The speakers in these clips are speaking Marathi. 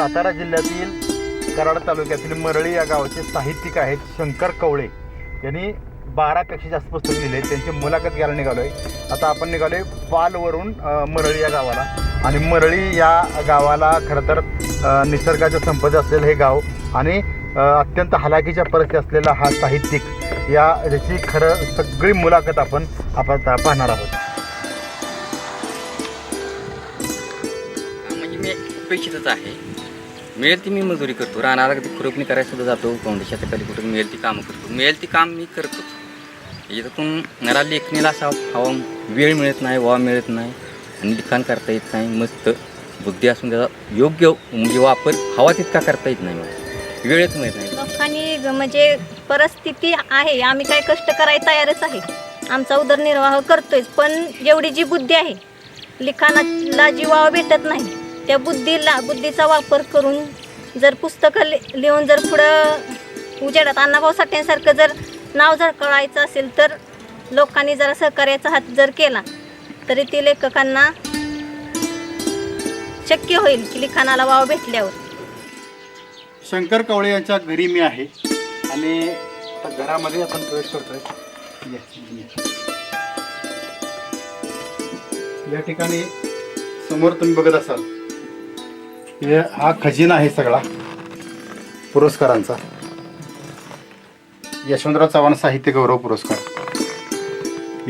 सातारा जिल्ह्यातील कराड तालुक्यातील मरळी या गावाचे साहित्यिक आहेत शंकर कवळे. यांनी बारापेक्षा जास्त पुस्तक लिहिले त्यांची मुलाखत घ्यायला निघालो आहे आता आपण निघालो आहे पालवरून मरळी या गावाला. आणि मरळी या गावाला खरं तर निसर्गाच्या संपदा असलेलं हे गाव आणि अत्यंत हलाखीच्या परिस्थिती असलेला हा साहित्यिक या याची खरं सगळी मुलाखत आपण आपण आता पाहणार आहोत. म्हणजे मी अपेक्षितच आहे. मिळेल ती मी मजुरी करतो. रानाला कधी खुरपणी करायला सुद्धा जातो कोंडशाच्या खाली कुठं मिळेल ती कामं करतो. मिळेल ती काम मी करतो. याच्यातून मला लेखणीला असा हवा वेळ मिळत नाही वा मिळत नाही आणि लिखाण करता येत नाही मस्त बुद्धी असून त्याचा योग्य म्हणजे वापर हवा तितका करता येत नाही मला. वेळच मिळत नाही. लोकांनी म्हणजे परिस्थिती आहे आम्ही काय कष्ट करायला तयारच आहे. आमचा उदरनिर्वाह करतोय पण जेवढी जी बुद्धी आहे लिखाणाला जी वाव भेटत नाही. त्या बुद्धीला बुद्धीचा वापर करून जर पुस्तकं लि लिहून जर पुढं उजेडात अण्णाभाऊ साठ्यांसारखं जर नाव झळकळायचं असेल तर लोकांनी जरा सहकार्याचा हात जर केला तरी ते लेखकांना शक्य होईल की लिखाणाला वाव भेटल्यावर. शंकर कवळे यांच्या घरी मी आहे आणि आता घरामध्ये आपण प्रवेश करतोय. या ठिकाणी समोर तुम्ही बघत असाल. हे हा खजिना आहे सगळा. पुरस्कारांचा. यशवंतराव चव्हाण साहित्य गौरव पुरस्कार.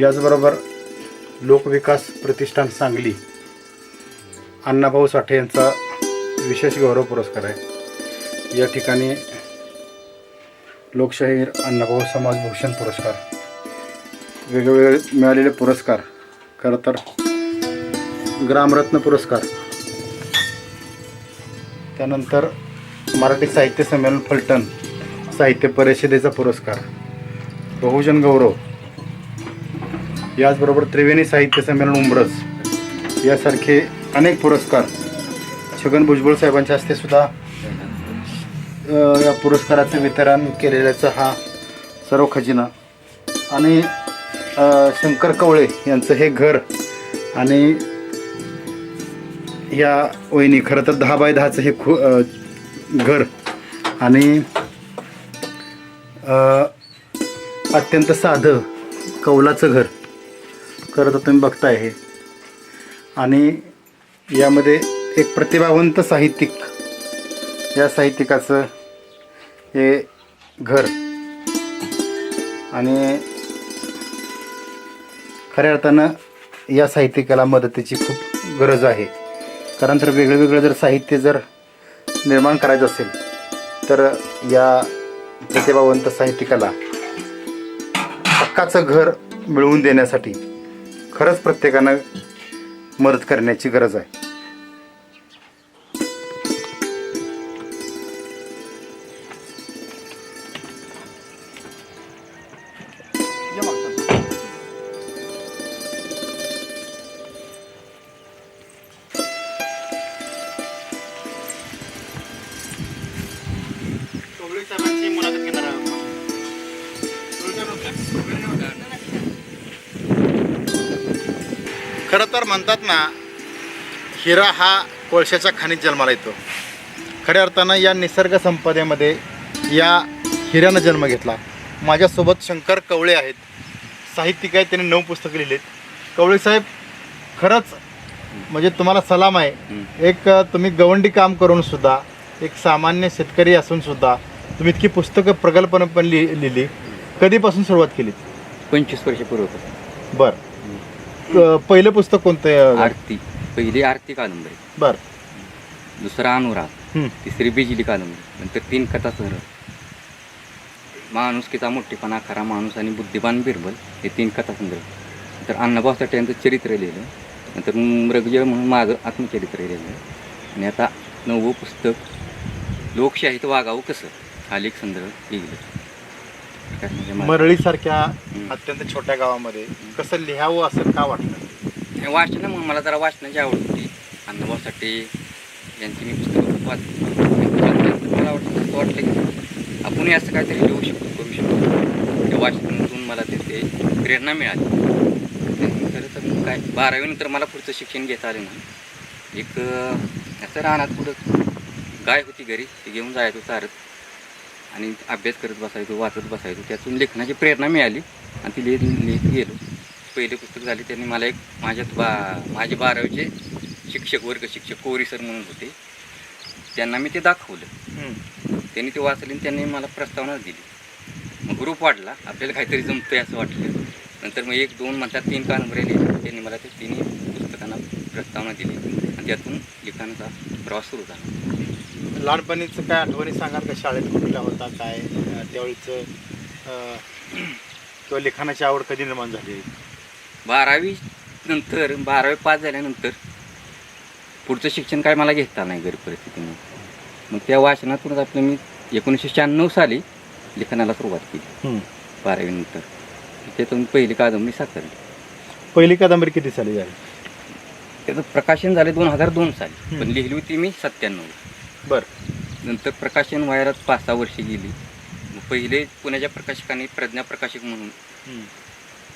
याचबरोबर लोकविकास प्रतिष्ठान सांगली. अण्णाभाऊ साठे यांचा विशेष गौरव पुरस्कार आहे. या ठिकाणी लोकशाहीर अण्णाभाऊ समाजभूषण पुरस्कार. वेगवेगळे मिळालेले पुरस्कार. खरं तर ग्रामरत्न पुरस्कार. त्यानंतर मराठी साहित्य संमेलन फलटण साहित्य परिषदेचा पुरस्कार. बहुजन गौरव. याचबरोबर त्रिवेणी साहित्य संमेलन उंबरस यासारखे अनेक पुरस्कार. छगन भुजबळ साहेबांच्या हस्ते सुद्धा या पुरस्काराचं वितरण केलेल्याचा हा सर्व खजिना. आणि शंकर कवळे यांचं हे घर आणि या वहिनी खरं तर दहा बाय दहाचं हे खू घर आणि अत्यंत साधं कौलाचं घर. खरं तर तुम्ही बघताय हे. आणि यामध्ये एक प्रतिभावंत साहित्यिक या साहित्यिकाचं हे घर. आणि खऱ्या अर्थानं या साहित्यिकाला मदतीची खूप गरज आहे. कारण तर वेगळं वेगळं जर साहित्य जर निर्माण करायचं असेल तर या प्रतिभावंत साहित्यिकाला हक्काचं घर मिळवून देण्यासाठी खरंच प्रत्येकानं मदत करण्याची गरज आहे. खरं तर म्हणतात ना हिरा हा कोळशाच्या खाणीत जन्माला येतो. खऱ्या अर्थानं या निसर्ग संपदेमध्ये या हिऱ्यानं जन्म घेतला. माझ्यासोबत शंकर कवळे आहेत. साहित्यिक आहेत त्यांनी नऊ पुस्तकं लिहिलीत. कवळे साहेब खरंच म्हणजे तुम्हाला सलाम आहे. एक तुम्ही गवंडी काम करून सुद्धा एक सामान्य शेतकरी असून सुद्धा तुम्ही इतकी पुस्तकं प्रगल्भपणे पण लिहि लिहिली. कधीपासून सुरुवात केली? पंचवीस वर्षापूर्वी बर. क- पहिलं पुस्तक कोणतं आरती. पहिली आरती कादंबरी. बर. दुसरा अनुराग. हं. तिसरी बिजली कादंबरी. नंतर तीन कथा संग्रह माणुसकीचा मोठेपणा खरा माणूस आणि बुद्धिमान बिरबल हे तीन कथा संग्रह. नंतर अण्णाभाऊ साठे यांचं चरित्र लिहिलं. नंतर मृगजळ म्हणून माझं आत्मचरित्र लिहिलं. आणि आता नववं पुस्तक लोकशाहीत वागावं कसं? लेख संग्रह लिहिलं काय म्हणजे मरळीसारख्या अत्यंत छोट्या गावामध्ये कसं लिहावं असं का वाटलं? हे वाचन मग मला जरा वाचनाची आवड होती. अण्णाभाऊ साठे यांची मी पुस्तकं वाच मला वाटतं असं वाटलं की आपणही असं काहीतरी लिहू शकतो करू शकतो. त्या वाचनातून मला त्याचे प्रेरणा मिळाली. त्यानंतर तर मग काय बारावीनंतर मला पुढचं शिक्षण घेता आलं नाही एक असं राहणार पुढं गाय होती घरी ती घेऊन जायचो चारत. आणि अभ्यास करत बसायचो वाचत बसायचो. त्यातून लेखनाची प्रेरणा मिळाली आणि ती लिहित लिहित गेलो. पहिले पुस्तक झाले त्यांनी मला एक माझ्यात बा माझे बारावीचे शिक्षक वर्ग शिक्षक कोरी सर म्हणून होते. त्यांना मी ते दाखवलं. त्यांनी ते वाचले आणि त्यांनी मला प्रस्तावना दिली. मग ग्रुप वाढला. आपल्याला काहीतरी जमतंय असं वाटलं. नंतर मग एक दोन म्हणतात तीन कादंबऱ्या लिहिल्या त्यांनी मला ते तिन्ही पुस्तकांना प्रस्तावना दिली. आणि त्यातून लिखाणाचा प्रवास सुरू झाला. लहानपणीचं काय आठवणी सांगाल का? शाळेत कुठल्या होता काय? त्यावेळीचं किंवा लिखाणाची आवड कधी निर्माण झाली? बारावी नंतर बारावी पास झाल्यानंतर पुढचं शिक्षण काय मला घेता नाही गरीब परिस्थितीने. मग त्या वाचनातूनच आपलं मी एकोणीसशे शहाण्णव साली लिखाणाला सुरुवात केली. बारावीनंतर त्यातून पहिली कादंबरी साकारली. पहिली कादंबरी किती साली झाली? त्याचं प्रकाशन झाले दोन हजार दोन साली. पण लिहिली होती मी सत्त्याण्णव. बर. नंतर प्रकाशन व्हायला पाच सहा वर्षे गेली. मग पहिले पुण्याच्या प्रकाशकांनी प्रज्ञा प्रकाशक म्हणून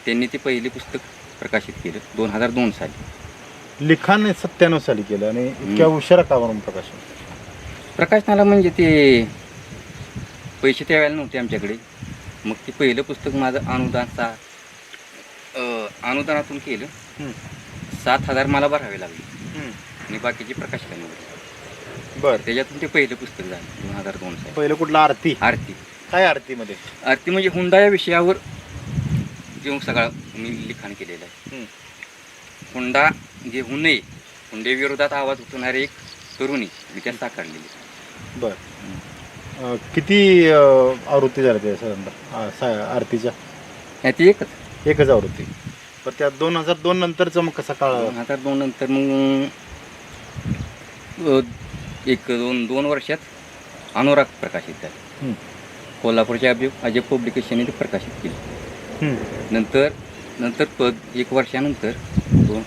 त्यांनी ते पहिले पुस्तक प्रकाशित केलं दोन हजार दोन साली. लिखाण सत्त्याण्णव साली केलं आणि इतक्या उशिरा का म्हणून प्रकाशन? प्रकाशनाला म्हणजे ते पैसे त्यावेळेला नव्हते आमच्याकडे. मग ते पहिलं पुस्तक माझं अनुदानचा अं, अनुदानातून केलं. सात हजार मला भरावे लागले. आणि बाकीचे प्रकाशकांनी भरले. बर. त्याच्यातून ते पहिलं पुस्तक झालं दोन हजार दोन साली. पहिलं कुठलं? आरती. आरती. काय आरतीमध्ये? आरती म्हणजे हुंडा या विषयावर घेऊन सगळं मी लिखाण केलेलं आहे. हम्म. हुंडा घेऊ नये हुंड्याविरोधात आवाज उठवणारी एक तरुणी मी त्यात साकारलेली. बर. अं, किती अं, आवृत्ती झाल्या त्या साधारणतः आ, सा- आरतीच्या? ती एकच. एकच आवृत्ती. पण त्या दोन हजार दोन नंतरचा मग कसा काळ? दोन हजार दोन नंतर मग अ, एक दोन दोन वर्षात अनुराग प्रकाशित झाले. कोल्हापूरच्या अजय अजय पब्लिकेशनने ते प्रकाशित केले. नंतर नंतर प एक वर्षानंतर दोन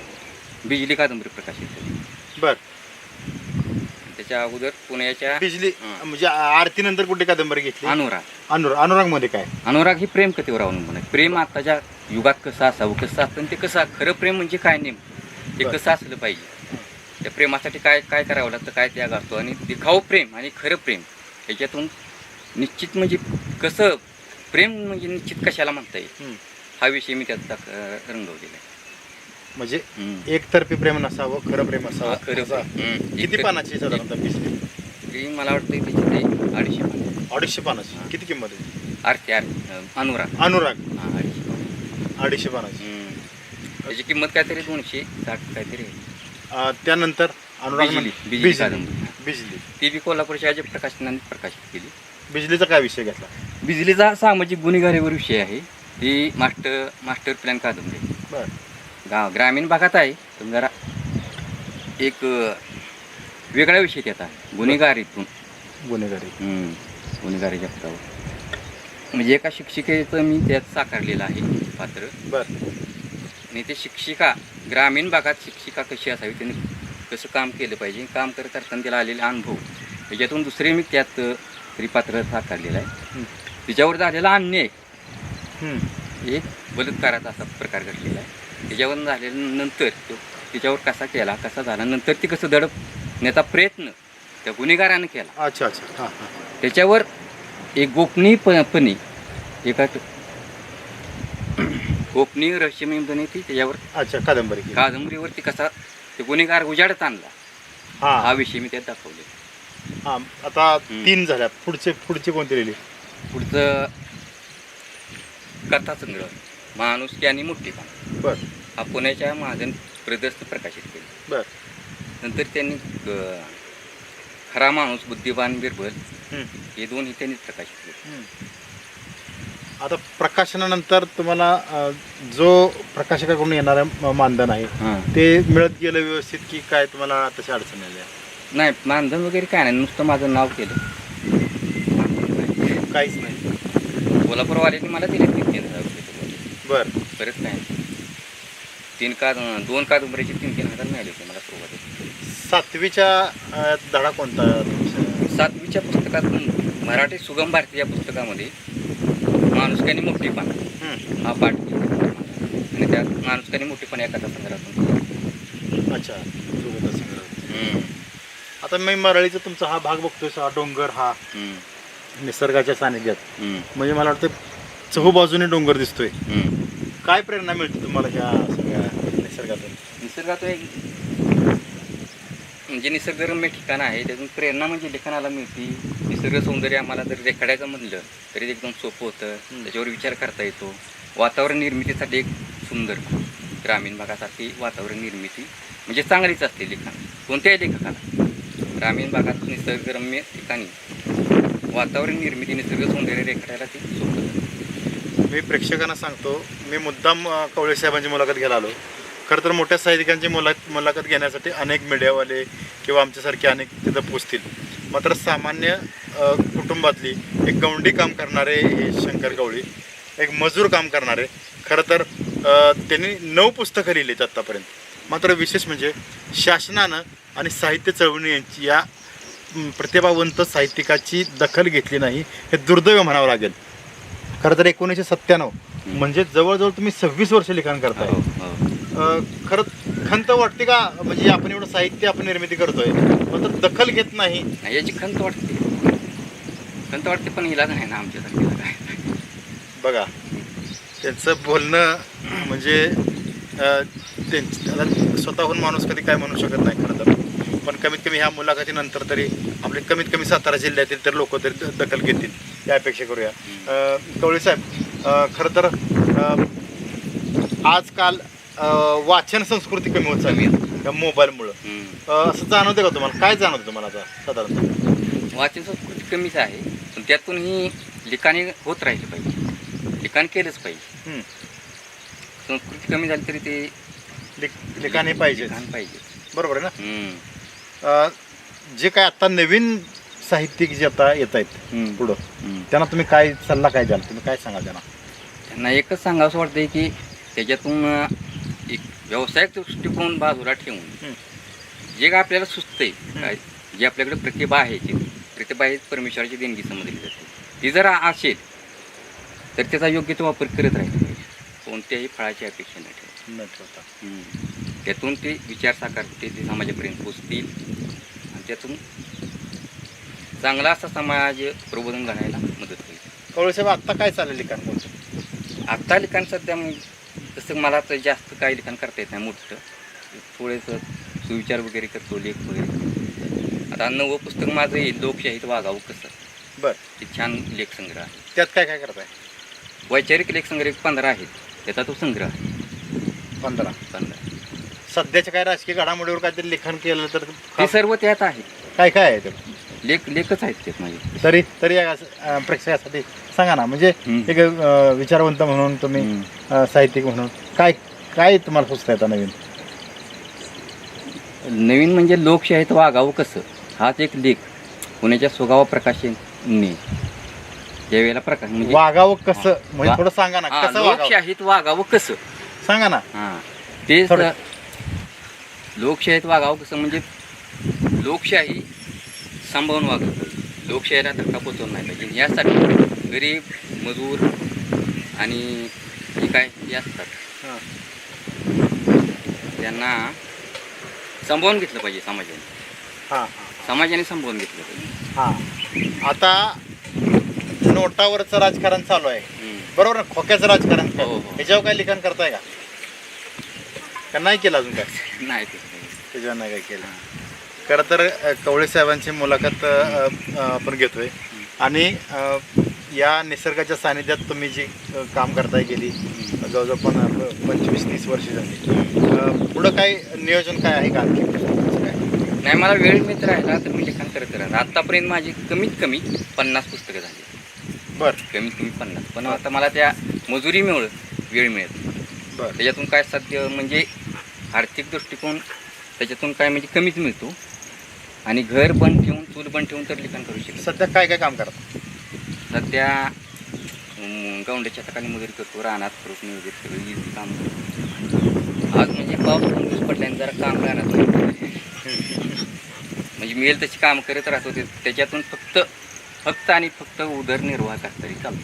बिजली कादंबरी प्रकाशित झाली. बर. त्याच्या अगोदर पुण्याच्या बिजली. म्हणजे आरती नंतर कुठली कादंबरी घेतली? अनुराग. अनुराग अनुरागमध्ये काय? अनुराग ही प्रेम कथेवर अवलंबून आहे. प्रेम आताच्या युगात कसं असावं कसं असतं ते कसं खरं प्रेम म्हणजे काय नेम ते. कसं असलं पाहिजे? त्या प्रेमासाठी काय काय करावं लागतं काय त्याग असतो आणि दिखाऊ प्रेम आणि खरं प्रेम ह्याच्यातून निश्चित म्हणजे कसं प्रेम म्हणजे निश्चित कशाला म्हणता येईल. हा विषय मी त्यात रंगवलेला आहे म्हणजे. एकतर्फी प्रेम नसावं खरं प्रेम हा, असावं खरं. किती पानाची साधारणतः ती मला वाटतं त्याची ते अडीचशे पानं. अडीचशे पानाची हा. किती किंमत आहे आरती अं, अनुराग अनुराग हा अडीचशे पानं. अडीचशे पानाची. त्याची किंमत काहीतरी दोनशे साठ काहीतरी आहे. अं, त्यानंतर अनुराग बिजली बिजली बिजली कादंबरी बिजली. ती बी कोल्हापूरच्या अजय प्रकाशनाने प्रकाशित केली. बिजलीचा काय विषय घेतला? बिजलीचा सामाजिक गुन्हेगारीवर विषय आहे. ती मास्टर मास्टर प्लॅन कादंबरी आहे. बर. गाव ग्रामीण भागात आहे पण जरा एक अ, वेगळा विषय आहे गुन्हेगारीतून. गुन्हेगारी. हम्म, गुन्हेगारीच्या पदावर म्हणजे एका शिक्षिकेचं मी त्यात साकारलेलं आहे पात्र. बर. आणि ते शिक्षिका ग्रामीण भागात शिक्षिका कशी असावी? त्यांनी कसं काम केलं पाहिजे? काम करत असताना त्याला आलेले अनुभव. त्याच्यातून दुसरे मी त्यात अ, तरी पात्र साकारलेलं आहे. तिच्यावर झालेला अन्याय. हम्म. एक बलात्काराचा असा प्रकार घडलेला आहे. त्याच्यावर झाल्यानंतर तो तिच्यावर कसा केला कसा झाला नंतर ती कसं दडपण्याचा प्रयत्न त्या गुन्हेगारानं केला. अच्छा अच्छा. त्याच्यावर एक गोपनीयपणे एका गोपनीय रहस्यमयपणे ती त्याच्यावर अच्छा कादंबरी केली. कादंबरीवरती कसा ते गुन्हेगार उजाडत आणला. हा. हां विषय मी त्यात दाखवले. हां आता हम्म. तीन झाल्या. पुढचे पुढचे कोणते लिहिले? पुढचं कथासंग्रह माणुसकी आणि मोठीपणा बर. हा पुण्याच्या महाजन प्रदर्शन प्रकाशित केले. बर. नंतर त्यांनी अ, खरा माणूस बुद्धिवान बिरबल हम्म. हे दोन्ही त्यांनी प्रकाशित केले. हम्म. आता प्रकाशनानंतर तुम्हाला अं, जो प्रकाशकाकडून येणारं म- मानधन आहे हां ते मिळत गेलं व्यवस्थित की काय तुम्हाला तशा अडचणी आल्या नाही मानधन वगैरे काय नाही नुसतं माझं नाव केलं काहीच नाही कोल्हापूरवाल्यांनी मला दिले तीन तीन हजार रुपये. बर परत नाही. तीन का दोन कादंबरीचे तीन तीन हजार मिळाले होते मला सुरुवातीला सातवीच्या अं, धडा कोणता तुमचा? सातवीच्या पुस्तकात मराठी सुगम भारती या पुस्तकामध्ये माणुसकानी मोठीपणा. हा पाठ. आणि त्यात माणुसकानी मोठीपणा कथा संग्रहातून. अच्छा. संग्रह. आता मी मरळीचा तुमचा हा भाग बघतोय हा डोंगर हा निसर्गाच्या सानिध्यात. म्हणजे मला वाटतं चहू बाजूने डोंगर दिसतोय. काय प्रेरणा मिळते तुम्हाला ह्या सगळ्या निसर्गातून? निसर्गात एक म्हणजे निसर्गरम्य ठिकाण आहे त्यातून प्रेरणा म्हणजे लेखनाला मिळते. निसर्ग सौंदर्य आम्हाला जर रेखाडायचं म्हटलं तरी एकदम सोपं होतं. त्याच्यावर विचार करता येतो. वातावरण निर्मितीसाठी एक सुंदर ग्रामीण भागासाठी वातावरण निर्मिती म्हणजे चांगलीच असते लिखाण कोणत्याही लेखकाला. ग्रामीण भागात निसर्गरम्य ठिकाणी वातावरण निर्मिती निसर्ग सौंदर्य रेखाटायला ते सोपं मी प्रेक्षकांना सांगतो मी मुद्दाम कवळे साहेबांची मुलाखत घ्यायला आलो. खरं तर मोठ्या साहित्यिकांची मुला मुलाखत घेण्यासाठी अनेक मीडियावाले किंवा आमच्यासारखे अनेक तिथं पोचतील. मात्र सामान्य कुटुंबातली एक गवंडी काम करणारे हे शंकर गवळी एक मजूर काम करणारे खरं तर त्यांनी नऊ पुस्तकं लिहिलीत आत्तापर्यंत मात्र विशेष म्हणजे शासनानं आणि साहित्य चळवणी यांची या प्रतिभावंत साहित्यिकाची दखल घेतली नाही हे दुर्दैव म्हणावं लागेल. खरं तर एकोणीसशे सत्त्याण्णव म्हणजे जवळजवळ तुम्ही सव्वीस वर्ष लिखाण करताय. हो, हो. खरं खंत वाटते का? म्हणजे आपण एवढं साहित्य आपण निर्मिती करतोय मात्र दखल घेत नाही, याची खंत वाटते. खंत वाटते पण इलाज नाही ना काय बघा त्यांचं बोलणं म्हणजे अं, त्यांच आता स्वतःहून माणूस कधी काय म्हणू शकत नाही खरं तर. पण कमीत कमी ह्या मुलाखतीनंतर तरी आपले कमीत कमी सातारा जिल्ह्यातील तर लोक तरी दखल घेतील. या अपेक्षा करूया. कवळे साहेब खरं तर आजकाल वाचन संस्कृती कमी होत चालली या मोबाईलमुळं. असं जाणवतं का तुम्हाला? काय जाणवतं तुम्हाला आता साधारणतः? वाचन संस्कृती कमीच आहे. पण त्यातूनही लिखाणी होत राहिले पाहिजे लिखाण केलंच पाहिजे हम्म. संस्कृती कमी झाली तरी ते लिख- लिखाण हे पाहिजे लिखाण पाहिजे बरोबर आहे ना हम्म. अं, जे काय आता नवीन साहित्यिक जे आता येत आहेत हम्म. पुढं हम्म. त्यांना तुम्ही काय सल्ला काय द्याल तुम्ही काय सांगाल त्यांना त्यांना एकच सांगावं वाटतंय की त्याच्यातून अं, एक व्यावसायिक दृष्टिकोन बाजूला ठेवून. जे काय आपल्याला सुचतंय काय जी आपल्याकडे प्रतिभा आहे ती प्रतिभा परमेश्वराची देणगी समजली जाते. ती जर असेल तर त्याचा योग्य तो वापर करत राहिला कोणत्याही फळाची अपेक्षा नाही ठेवत. न ठेवता. त्यातून ते विचार साकार होते ते समाजापर्यंत पोचतील. आणि त्यातून चांगला असा समाज प्रबोधन घडायला मदत होईल. कवळे साहेब आत्ता काय चालेल लिखाण आत्ता लिखाण सध्या मग तसं मला तर जास्त काही लिखाण करता येत नाही मोठं. थोडंसं सुविचार वगैरे करतो लेख वगैरे. आता नवं पुस्तक माझं येईल लोकशाहीत वागावं कसं? बर. ते छान लेख संग्रह आहे. त्यात काय काय करताय? वैचारिक लेख संग्रह एक पंधरा आहेत. त्याचा तो संग्रह आहे. पंधरा. पंधरा. सध्याच्या काय राजकीय घडामोडीवर काहीतरी लिखाण केलं तर ते सर्व त्यात आहेत काय काय आहे ते? लेख लेखच आहेत त्यात माझे. तरी तरी या अं, प्रेक्षकासाठी सांगा ना म्हणजे हम्म. एक अं, विचारवंत म्हणून तुम्ही हम्म. अं, साहित्यिक म्हणून काय काय तुम्हाला सुचतं आता नवीन? नवीन म्हणजे लोकशाहीत वागावं कसं? हाच एक लेख पुण्याच्या स्वगावा प्रकाशनने ज्यावेळेला प्रकाश म्हणजे वागावं कसं? म्हणजे वा- थोडं सांगा ना हा, कसं वागावं? लोकशाहीत वागावं कसं? सांगा ना. हा. तेच थोडं. लोकशाहीत वागावं कसं? म्हणजे लोकशाही सांभाळून पाहिजे लोकशाहीला धक्का पोचवून नाही पाहिजे. यासाठी गरीब मजूर आणि जे काय हे असतात हां. त्यांना सांभाळून घेतलं पाहिजे समाजाने. हां. समाजाने सांभाळून घेतलं पाहिजे हां. आता नोटावरचं राजकारण चालू आहे. हम्म. बरोबर? ना खोक्याचं राजकारण. हो, हो. ह्याच्यावर काय लिखाण करताय का? का नाही केलं अजून काय? नाही ते. त्याच्यावर नाही काय केलं. खरं तर अ, कवळे साहेबांची मुलाखत अ, अ, आपण घेतोय. आणि अ, या निसर्गाच्या सानिध्यात तुम्ही जी अ, काम करताय गेली जवळजवळ पण पंचवीस तीस वर्ष झाली. अ, पुढं काय नियोजन काय आहे का आणखी? नाही मला वेळ मिळत राहिला तर मी लिखाण करत राहिलो आतापर्यंत माझी कमीत कमी पन्नास पुस्तकं झाली. बरं. कमीत कमी पन्नास. पण आता मला त्या मजुरी मिळत वेळ मिळत. बरं. त्याच्यातून काय साध्य म्हणजे आर्थिक दृष्टिकोन त्याच्यातून काय म्हणजे कमीच मिळतो. आणि घर बंद ठेवून चूल बंद ठेवून तर लिखाण करू शकतो सध्या काय काय काम करता? सध्या अं, गौंड्याच्या ठिकाणी मजुरी करतो रानात खुरपणी वगैरे सगळी काम करतो. आज म्हणजे पाऊस दोन पडल्याने जरा काम राहणार म्हणजे मिळेल तशी काम करत राहतो ते त्याच्यातून फक्त फक्त आणि फक्त उदरनिर्वाह करता तरी काम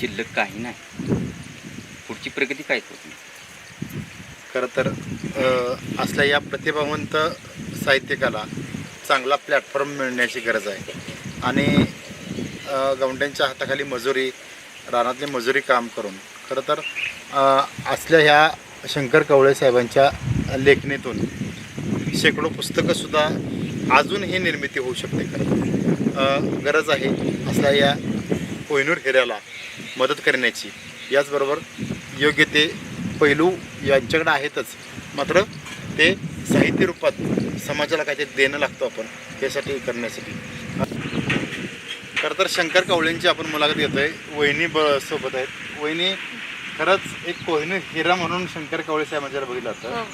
शिल्लक काही नाही. पुढची प्रगती काहीच होत नाही. खरं तर अ, असल्या या प्रतिभावंत साहित्यिकाला चांगला प्लॅटफॉर्म मिळण्याची गरज आहे. आणि अ, गवंड्यांच्या हाताखाली मजुरी रानातली मजुरी काम करून. खरं तर अ, असल्या ह्या शंकर कवळे साहेबांच्या लेखणीतून शेकडो पुस्तकंसुद्धा अजून ही निर्मिती होऊ शकते खरं गरज आहे असल्या या कोहिनूर हिऱ्याला मदत करण्याची. याचबरोबर योग्य ते पैलू यांच्याकडे आहेतच. मात्र ते साहित्य रूपात समाजाला काहीतरी देणं लागतो आपण त्यासाठी करण्यासाठी. खरं तर शंकर कवळेंची आपण मुलाखत घेतो आहे वहिनी ब सोबत आहेत. वहिनी खरंच एक कोहिनूर हिरा म्हणून शंकर कवळे साहेबांच्या बघितलं हो.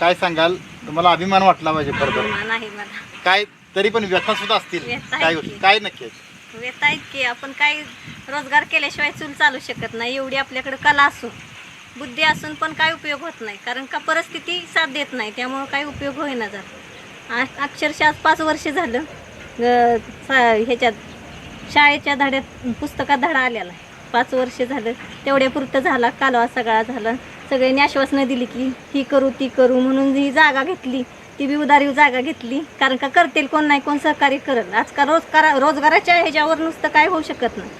काय सांगाल? तुम्हाला अभिमान वाटला पाहिजे खरं तर? अभिमान आहे मला. काय तरी पण व्यथा सुद्धा असतील. व्यथा काय आहेत गोष्टी? की. काय नक्की आहेत? येत आहेत की आपण काय रोजगार केल्याशिवाय चूल चालू शकत नाही. एवढी आपल्याकडे कला असून बुद्धी असून पण काय उपयोग होत नाही. कारण का परिस्थिती साथ देत नाही. त्यामुळं काही उपयोग होईना जात. आ- अक्षरशः आज पाच वर्ष झालं सा- ह्याच्यात शाळेच्या धड्यात पुस्तकात धडा आलेला आहे. पाच वर्ष झालं. तेवढ्या पुरतं झाला कालवा सगळा झाला. सगळ्यांनी आश्वासनं दिली की ही करू ती करू म्हणून ही जागा घेतली. ती बी उदारीव जागा घेतली. कारण का करतील कोण नाही कोण सहकार्य करत आजकाल रोजगार रोजगाराच्या ह्याच्यावर नुसतं काय होऊ शकत नाही.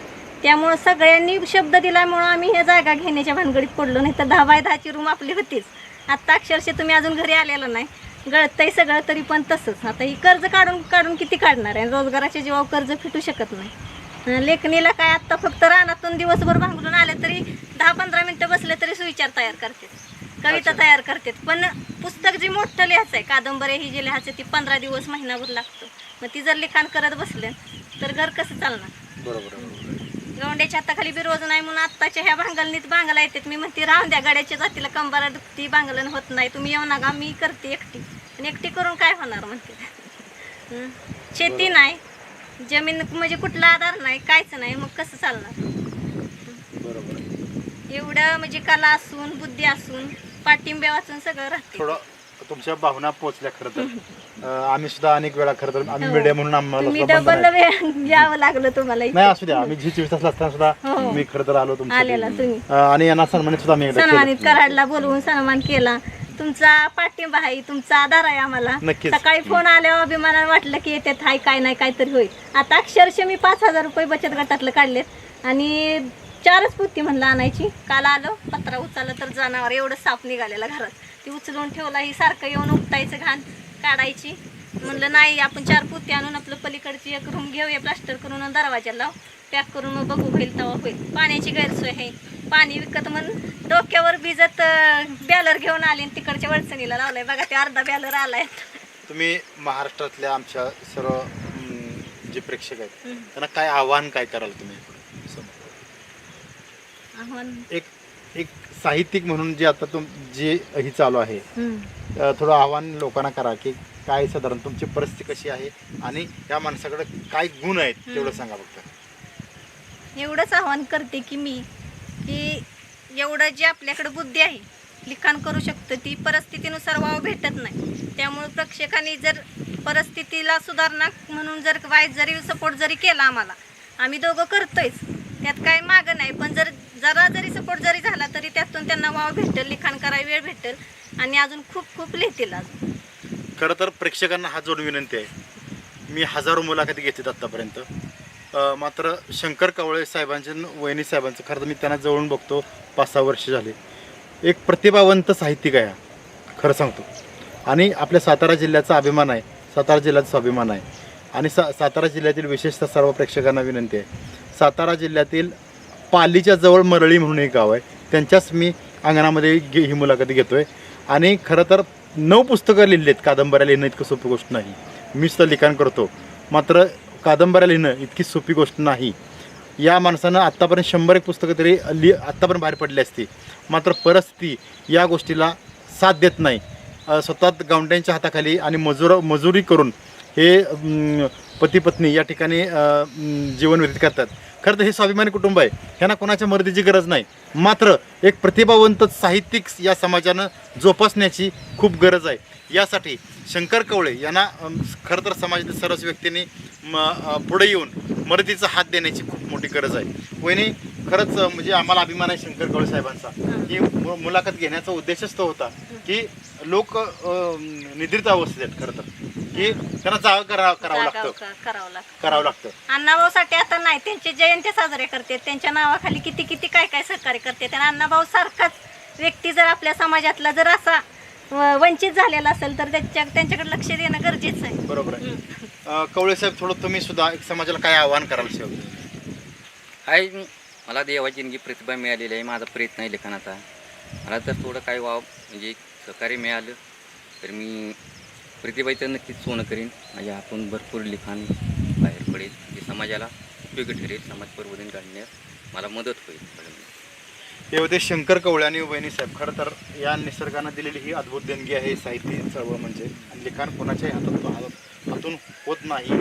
त्यामुळं सगळ्यांनी शब्द दिल्यामुळं आम्ही ह्या जागा घेण्याच्या भानगडीत पडलो. नाही तर दहा बाय दहाची रूम आपली होतीच. आत्ता अक्षरशः तुम्ही अजून घरी आलेलं नाही. गळतंय सगळं तरी पण तसंच. आता ही कर्ज काढून काढून किती काढणार आहे? रोजगाराच्या जीवावर कर्ज फिटू शकत नाही. लेखणीला काय आत्ता फक्त रानातून दिवसभर भांगलून आले तरी दहा पंधरा मिनटं बसले तरी सुविचार तयार करते कविता. तयार करतात. पण पुस्तक जी मोठं लिहायचं आहे कादंबरी ही जी लिहायचं ती पंधरा दिवस महिनाभर लागतं. मग ती जर लिखाण करत बसले तर घर कसं चालणार? बरोबर. गवंड्याच्या हाताखाली बी रोज नाही म्हणून आत्ताच्या ह्या भांगलनीत बांगला येतात. मी म्हणते राहून द्या गाड्याच्या जातीला कंबारा दुखती बांगलन होत नाही. तुम्ही येऊ नका मी करते एकटी. आणि एकटी करून काय होणार म्हणते? शेती नाही. जमीन म्हणजे कुठला आधार नाही काहीच नाही मग कसं चालणार. एवढं म्हणजे कला असून बुद्धी असून पाठिंब्या वाचून सगळं राहते थोडं तुमच्या भावना पोहोचल्या खरं तर आम्ही सुद्धा अनेक वेळा खरं तर आम्ही हो. मीडिया म्हणून आम्हाला तुम्ही सुद्धा बंधन डबल आहे. वेळ यावं लागलं तुम्हाला इथे. नाही असू द्या आम्ही चोवीस तास असताना सुद्धा हो. मी खरं तर आलो. आलेला तुम्ही. अं, आणि यांना सन्मानित सुद्धा मी एकदा केलं. सन्मानित कराडला बोलवून सन्मान केला तुमचा पाठिंबा आहे तुमचा आधार आहे आम्हाला. नक्कीच. सकाळी फोन आल्यावर अभिमानानं वाटलं की येतात हाय काय नाही काहीतरी होईल. आता अक्षरशः मी पाच हजार रुपये बचत गटातलं काढलेत. आणि चारच पुत्ती म्हणलं आणायची. काल आलो पत्रा उचललं तर जनावर एवढं साप निघालेला घरात. ती उचलून ठेवला ही सारखं येऊन उपटायचं घाण काढायची. म्हणलं नाही आपण चार पुत्ती आणून आपलं पलीकडची एक रूम घेऊया प्लास्टर करून आणि दरवाजा लाव. पॅक करून मग बघू होईल तेव्हा होईल. पाण्याची गैरसोय आहे. पाणी विकत म्हणून डोक्यावर भिजत बॅलर घेऊन आली आणि तिकडच्या वडचणीला लावलाय. बघा ते अर्धा बॅलर आलाय. तुम्ही महाराष्ट्रातल्या आमच्या सर्व जे प्रेक्षक आहेत त्यांना काय आव्हान काय कराल तुम्ही? आव्हान? एक एक साहित्यिक म्हणून जे आता तुम जे ही चालू आहे थोडं आव्हान लोकांना करा की काय साधारण तुमची परिस्थिती कशी आहे आणि या माणसाकडे काय गुण आहेत तेवढं सांगा फक्त. एवढंच आव्हान करते की मी की एवढं जे आपल्याकडे बुद्धी आहे लिखाण करू शकतो ती परिस्थितीनुसार वाव भेटत नाही. त्यामुळे प्रेक्षकांनी जर परिस्थितीला सुधारणा म्हणून जर वाईट जरी सपोर्ट जरी केला आम्हाला आम्ही दोघं करतोयच. त्यात काय मागं नाही पण जर जरा जरी सपोर्ट जरी झाला तरी त्यातून त्यांना वाव भेटेल लिखाण करायला वेळ भेटेल आणि अजून खूप खूप लिहितील अजून. खरं तर प्रेक्षकांना हा जोडून विनंती आहे. मी हजारो मुलाखती घेतलीत आत्तापर्यंत मात्र शंकर कवळे साहेबांचे वहिनी साहेबांचं खरं तर मी त्यांना जवळून बघतो पाच सहा वर्ष झाले. एक प्रतिभावंत साहित्यिक आहे खरं सांगतो. आणि आपल्या सातारा जिल्ह्याचा अभिमान आहे सातारा जिल्ह्याचा स्वाभिमान आहे. आणि सा सातारा जिल्ह्यातील विशेषतः सर्व प्रेक्षकांना विनंती आहे. सातारा जिल्ह्यातील पालीच्या जवळ मरळी म्हणून एक गाव आहे. त्यांच्याच मी अंगणामध्ये घे ही मुलाखती आहे आणि खरं तर नऊ पुस्तकं लिहिली आहेत कादंबऱ्या लिहिणं इतकं सोपी गोष्ट नाही. मीच तर लिखाण करतो. मात्र कादंबऱ्या लिहिणं इतकी सोपी गोष्ट नाही. या माणसानं आत्तापर्यंत शंभर एक पुस्तकं तरी लि आत्तापर्यंत बाहेर पडली असती. मात्र परिस्थिती या गोष्टीला साथ देत नाही. अ, स्वतः गावंड्यांच्या हाताखाली आणि मजूर मजुरी करून हे पती पत्नी या ठिकाणी जीवन व्यतीत करतात. खरं तर हे स्वाभिमानी कुटुंब आहे. ह्यांना कोणाच्या मदतीची गरज नाही. मात्र एक प्रतिभावंत साहित्यिक या समाजानं जोपासण्याची खूप गरज आहे. यासाठी शंकर कवळे यांना खरं तर समाजातील सर्वच व्यक्तींनी म, पुढे येऊन मदतीचा हात देण्याची खूप मोठी गरज आहे. वहिनी खरंच म्हणजे आम्हाला अभिमान आहे शंकर कवळे साहेबांचा. की मुलाखत घेण्याचा उद्देशच तो होता की लोक निद्रित अवस्थेत आहेत खरं तर की त्यांना जावं करा करावं जागा लागतं. करावं लागतं. करावं लागतं. अण्णाभाऊसाठी आता नाही त्यांची जयंती साजरे करते. त्यांच्या नावाखाली किती किती काय काय सहकार्य करते. आणि अण्णाभाऊ सारखाच व्यक्ती जर आपल्या समाजातला जर असा वंचित झालेला असेल तर त्याच्या त्यांच्याकडे लक्ष देणं गरजेचं आहे. बरोबर आहे. कवळे साहेब थोडं तुम्ही सुद्धा एक समाजाला काय आव्हान कराल शेवटी? आहे मला देवाची देणगी प्रतिभा मिळालेली आहे माझा प्रयत्न आहे लिखाणाचा. मला तर थोडं काय व्हावं म्हणजे सहकार्य मिळालं तर मी प्रतिभाचं नक्कीच सोनं करीन. माझ्या हातून भरपूर लिखाण बाहेर पडेल. जे समाजाला उपयोगी ठरेल समाज प्रबोधन काढण्यास मला मदत होईल. होते शंकर कवळे आणि वहिनी साहेब. खरं तर या निसर्गानं दिलेली ही अद्भुत देणगी आहे साहित्य चळवळ म्हणजे. आणि लिखाण कोणाच्याही हातात हात- हातून होत नाही.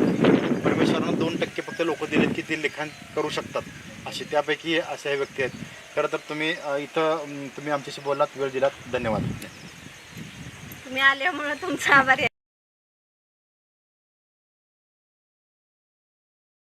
परमेश्वरानं दोन टक्के फक्त लोक दिलेत की ते लिखाण करू शकतात. असे त्यापैकी असे हे व्यक्ती आहेत. खरं तर तुम्ही इथं तुम्ही आमच्याशी बोललात वेळ दिलात. धन्यवाद. तुम्ही आल्यामुळे तुमचा आभारी आहे.